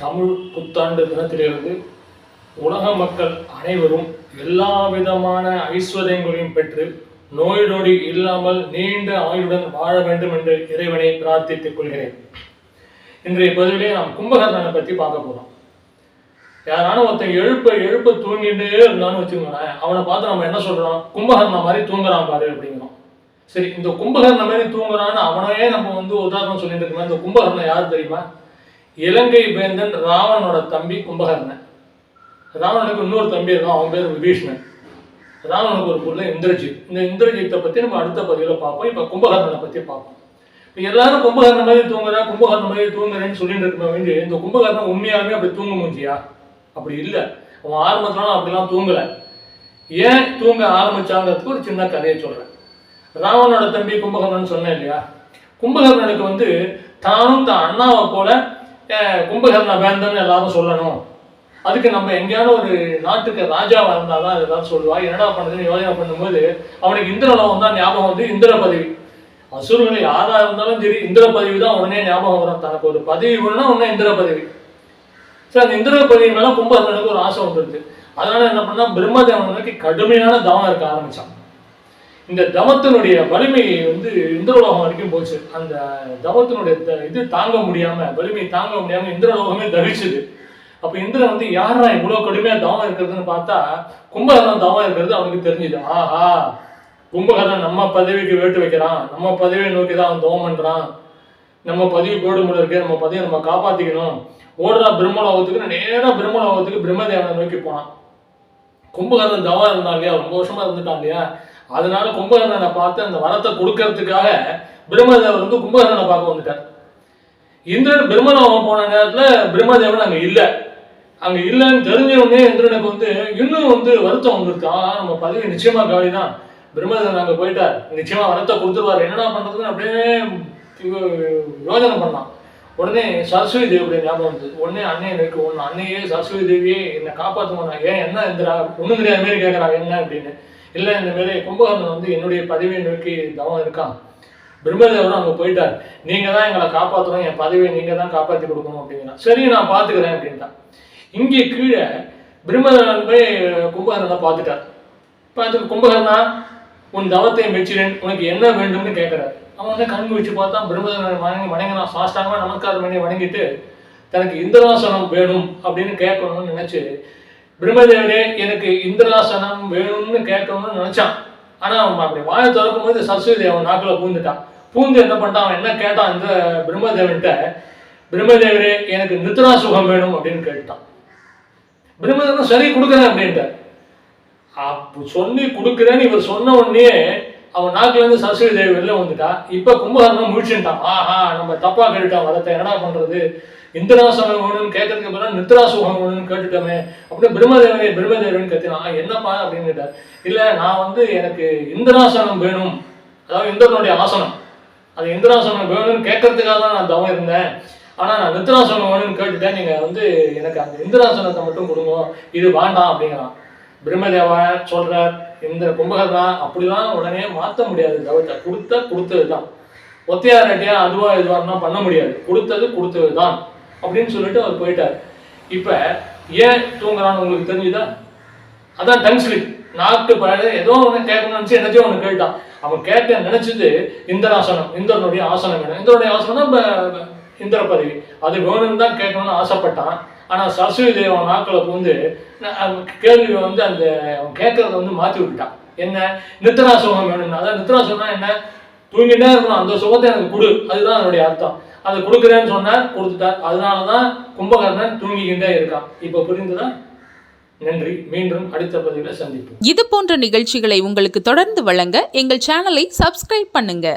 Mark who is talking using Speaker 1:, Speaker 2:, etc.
Speaker 1: தமிழ் புத்தாண்டு தினத்திலிருந்து உலக மக்கள் அனைவரும் எல்லா விதமான ஐஸ்வர்யங்களையும் பெற்று நோய் நொடி இல்லாமல் நீண்ட ஆயுளுடன் வாழ வேண்டும் என்று இறைவனை பிரார்த்தித்துக் கொள்கிறேன். இன்றைய பதிவிலே நாம் கும்பகர்ணனை பற்றி பார்க்க போறோம். யாரான ஒருத்தன் எழுப்ப எழுப்ப தூங்கிட்டே இருந்தான்னு வச்சுக்கோங்களேன் அவனை பார்த்து நம்ம என்ன சொல்றோம்? கும்பகர்ண மாதிரி தூங்குறான் பாரு அப்படிங்கிறோம். சரி இந்த கும்பகர்ணம் மாதிரி தூங்குறான்னு அவனையே நம்ம வந்து உதாரணம் சொல்லிட்டு இருக்கோம் இந்த கும்பகர்ணன் யார் தெரியுமா? இலங்கை வேந்தன் ராவணனோட தம்பி கும்பகர்ணன். ராவணனுக்கு இன்னொரு தம்பி இருக்கான் அவன் பேர் விபீஷ்ணன். ராவணனுக்கு ஒரு பொருள் இந்திரஜித். இந்த இந்திரஜித்தை பற்றி நம்ம அடுத்த பதிவில் பார்ப்போம். இப்போ கும்பகர்ணனை பற்றி பார்ப்போம். இப்போ எல்லாரும் கும்பகர்ணன் மாதிரி தூங்குறா கும்பகர்ணன் மாதிரி தூங்குறேன்னு சொல்லிட்டு இருக்க வேண்டி இந்த கும்பகர்ணன் உண்மையாலுமே அப்படி தூங்க முடிஞ்சியா? அப்படி இல்லை. அவன் ஆரம்பத்துல அப்படிலாம் தூங்கலை. ஏன் தூங்க ஆரம்பிச்சாங்கிறதுக்கு ஒரு சின்ன கதையை சொல்கிறேன் ராவணனோட தம்பி கும்பகர்ணன் சொன்னேன் இல்லையா? கும்பகர்ணனுக்கு வந்து தானும் தான் அண்ணாவை போல கும்பகர்ண வேந்தன் எல்லாரும் சொல்லணும். அதுக்கு நம்ம எங்கேயாவது ஒரு நாட்டுக்கு ராஜாவாக இருந்தால் தான் இதெல்லாம் சொல்லுவா. என்னடா பண்ணுதுன்னு யோஜனை பண்ணும்போது அவனுக்கு இந்திரலோகம் தான் ஞாபகம் வந்து இந்திர பதவி. அசுரர்கள் யாராக இருந்தாலும் சரி இந்திர பதவி தான் உடனே ஞாபகம் வரும். தனக்கு ஒரு பதவி வேணும்னா உடனே இந்திர பதவி. சரி அந்த இந்திர பதவி மேல கும்பகர்ணனுக்கு ஒரு ஆசை வந்துருது. அதனால என்ன பண்ணா பிரம்மதேவன் கடுமையான தவம் இருக்க ஆரம்பிச்சான். இந்த தவத்தினுடைய வலிமை வந்து இந்திரலோகம் வரைக்கும் போச்சு. அந்த தவத்தினுடைய த- இது தாங்க முடியாம வலிமையை தாங்க முடியாம இந்திரலோகமே தவிச்சுது. அப்ப இந்திரன் வந்து யாரா இவ்வளவு கடுமையா தவம் இருக்கிறதுன்னு பார்த்தா கும்பகரணம் தவம் இருக்கிறது அவனுக்கு தெரிஞ்சுது. ஆஹா கும்பகரணம் நம்ம பதவிக்கு வேட்டு வைக்கிறான். நம்ம பதவியை நோக்கி தான் அவன் தவம் பண்றான். நம்ம பதவி போடுமுறை இருக்கு. நம்ம பதவியை நம்ம காப்பாத்திக்கணும். ஓடுறா பிரம்மலோகத்துக்கு நேரா பிரம்மலோகத்துக்கு பிரம்மதேவனை நோக்கி போனான். கும்பகரணம் தவம் இருந்தான் இல்லையா? ரொம்ப வருஷமா இருந்துட்டான் இல்லையா? அதனால கும்பகர்ணனை பார்த்து அந்த வரத்தை கொடுக்கறதுக்காக பிரம்மதேவர் வந்து கும்பகர்ணனை பார்க்க வந்துட்டார். இந்திரன் பிரம்மலோகம் போன நேரத்தில் பிரம்மதேவன் அங்கே இல்லை. அங்கே இல்லைன்னு தெரிஞ்ச உடனே இந்திரனுக்கு வந்து இன்னும் வந்து வருத்தம் வந்துருக்கு. ஆ நம்ம பதவி நிச்சயமா காலி தான் பிரம்மதேவன் அங்கே போயிட்டார். நிச்சயமா வரத்தை கொடுத்துருவாரு. என்னடா பண்ணுறதுன்னு அப்படியே யோஜனை பண்ணலாம். உடனே சரஸ்வதி தேவியுடைய ஞாபகம் வந்தது. உடனே அன்னை எனக்கு ஒன்று அன்னையே சரஸ்வதி தேவியே என்னை காப்பாற்றுமா ஏன் என்ன இந்திரா? ஒன்றும் தெரியாத மாரி கேட்குறா என்ன அப்படின்னு. இல்லை இந்த மாரி கும்பகர்ணன் வந்து என்னுடைய பதவியை நோக்கி தவம் இருக்கான் பிரம்மதேவரும் அங்கே போயிட்டார். நீங்கள் தான் எங்களை காப்பாற்றணும் என் பதவியை நீங்கள் தான் காப்பாற்றி கொடுக்கணும் அப்படிங்கிறா சரி நான் பார்த்துக்கிறேன் அப்படின்ட்டான். இங்கே கீழே பிரம்மதேவன் போய் கும்பகர்ணனை பார்த்துட்டார். பார்த்துட்டு கும்பகர்ணா உன் தவத்தை மெச்சிறேன் உனக்கு என்ன வேண்டும்னு கேட்குறாரு அவன் வந்து கண் வச்சு பார்த்தா பிரம்மதேவனை வணங்கி வணங்கினான் சாஷ்டாங்கமாக நமஸ்காரம் பண்ணி வணங்கிட்டு தனக்கு இந்திராசனம் வேணும் அப்படின்னு கேட்கணும்னு நினச்சி பிரம்மதேவனே எனக்கு இந்திராசனம் வேணும்னு கேட்கணும்னு நினைச்சான். ஆனா அவன் அப்படி வாயை திறக்கும் போது சரஸ்வதி தேவன் நாக்கில் பூந்துட்டான். பூந்து என்ன பண்ணிட்டான்? அவன் என்ன கேட்டான் இந்த பிரம்மதேவன்கிட்ட? பிரம்மதேவரே எனக்கு நித்ரா சுகம் வேணும் அப்படின்னு கேட்டான் பிரம்மதேவன் சரி கொடுக்குறேன் அப்படின்ட்டு அப்போ சொல்லி கொடுக்குறேன்னு இவர் சொன்ன உடனே அவன் நாக்குலேருந்து சரஸ்வதி தேவி வெளில வந்துட்டா. இப்போ கும்பகர்ணம் முழிச்சுட்டான். ஆஹா நம்ம தப்பாக கேட்டுட்டான் வரத்தை என்னடா பண்றது? இந்திராசனம் வேணும்னு கேட்கறதுக்கு அப்புறம் நித்ரா சுகம் வேணும்னு கேட்டுட்டோமே. அப்படின்னு பிரம்மதேவனே பிரம்மதேவன் கத்தினான். என்னப்பா அப்படின்னு கேட்டார். இல்லை நான் வந்து எனக்கு இந்திராசனம் வேணும். அதாவது இந்திரனுடைய ஆசனம். அது இந்திராசனம் வேணும்னு கேட்கறதுக்காக தான் நான் தவம் இருந்தேன். ஆனால் நான் நித்ராசனம் வேணும்னு கேட்டுட்டேன். நீங்கள் வந்து எனக்கு அந்த இந்திராசனத்தை மட்டும் கொடுங்க. இது வேண்டாம் அப்படிங்கிறான். பிரம்மதேவா சொல்றார் இந்த கும்பகர்ணா அப்படிலாம் உடனே மாற்ற முடியாது. தவத்தை கொடுத்த கொடுத்தது தான் ஒத்தையா அதுவா இதுவாருன்னா பண்ண முடியாது. கொடுத்தது கொடுத்தது தான் அப்படின்னு சொல்லிட்டு அவர் போயிட்டார். இப்ப ஏன் தூங்குறான்னு உங்களுக்கு தெரிஞ்சுதா? அதான் டங் ஸ்லிப் நாக்கு பழைய ஏதோ ஒன்று கேட்கணும்னு நினச்சி என்னச்சோ ஒன்று கேட்டான். அவன் கேட்க நினைச்சது இந்தராசனம் இந்திரனுடைய ஆசனம் வேணும் இந்திரனுடைய ஆசனம் இந்திர பதவி. அது வேணும்னு தான் கேட்கணும்னு ஆசைப்பட்டான். ஆனால் சரஸ்வதி தேவன் அவன் வந்து பூந்து கேள்வி வந்து அந்த அவன் கேட்கறத வந்து மாற்றி விட்டுட்டான். என்ன? நித்ரா சுகம் வேணும்னா. அதான் நித்ரா சுகம்னா என்ன? தூங்கிட்டே இருக்கணும். அந்த சுகத்தை எனக்கு கொடு. அதுதான் அதனுடைய அர்த்தம். அதை கொடுக்குறேன்னு சொன்னார் கொடுத்துட்டார். அதனால தான் கும்பகர்ணன் தூங்கிக்கிட்டே இருக்கான். இப்போ புரிந்துதான் நன்றி. மீண்டும் அடுத்த பதிவில் சந்திப்போம்.
Speaker 2: இது போன்ற நிகழ்ச்சிகளை உங்களுக்கு தொடர்ந்து வழங்க எங்கள் சேனலை சப்ஸ்கிரைப் பண்ணுங்க.